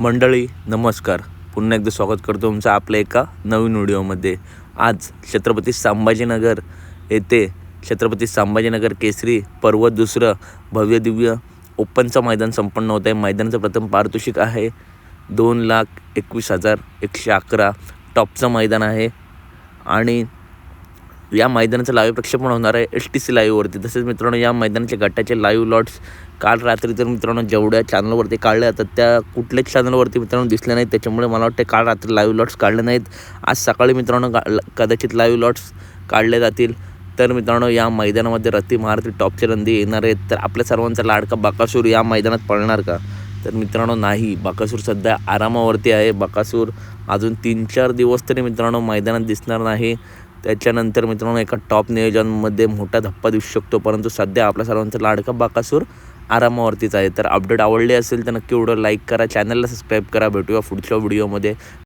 मंडळी नमस्कार. पुन्हा एकदा स्वागत करतो तुमचं आपल्या एका नवीन व्हिडिओमध्ये. आज छत्रपती संभाजीनगर येथे छत्रपती संभाजीनगर केसरी पर्व दुसरं भव्य दिव्य ओपनचं मैदान संपन्न होत आहे मैदानाचं प्रथम पारितोषिक आहे दोन लाख एकवीस हजार एकशे अकरा. टॉपचं मैदान आहे. आणि या मैदानाचं लाईव्ह प्रक्षेपण होणार आहे एस टी सी लाईव्हवरती तसेच मित्रांनो या मैदानाच्या गटाचे लाईव्ह लॉट्स काल रात्री तर मित्रांनो जेवढ्या चॅनलवरती काढले जातात त्या कुठल्याच चॅनलवरती मित्रांनो दिसल्या नाहीत. त्याच्यामुळे मला वाटते काल रात्री लाईव्ह लॉट्स काढले नाहीत. आज सकाळी मित्रांनो का कदाचित लाईव्ह लॉट्स काढले जातील. तर मित्रांनो या मैदानामध्ये रती महारती टॉपचे रंदी येणार आहेत. तर आपल्या सर्वांचा लाडका बाकासूर या मैदानात पळणार का? तर मित्रांनो नाही. बाकासूर सध्या आरामावरती आहे. बाकासूर अजून तीन चार दिवस तरी मित्रांनो मैदानात दिसणार नाही. त्याच्यानंतर मित्रांनो एका टॉप नियोजनमध्ये मोठा धप्पा दिसू शकतो. परंतु सध्या आपल्या सर्वांचा लाडका बाकासूर आरामावरतीच आहे. तर अपडेट आवडली असेल तर नक्की व्हिडिओ लाईक करा. चॅनलला सबस्क्राईब करा. भेटूया पुढच्या व्हिडिओमध्ये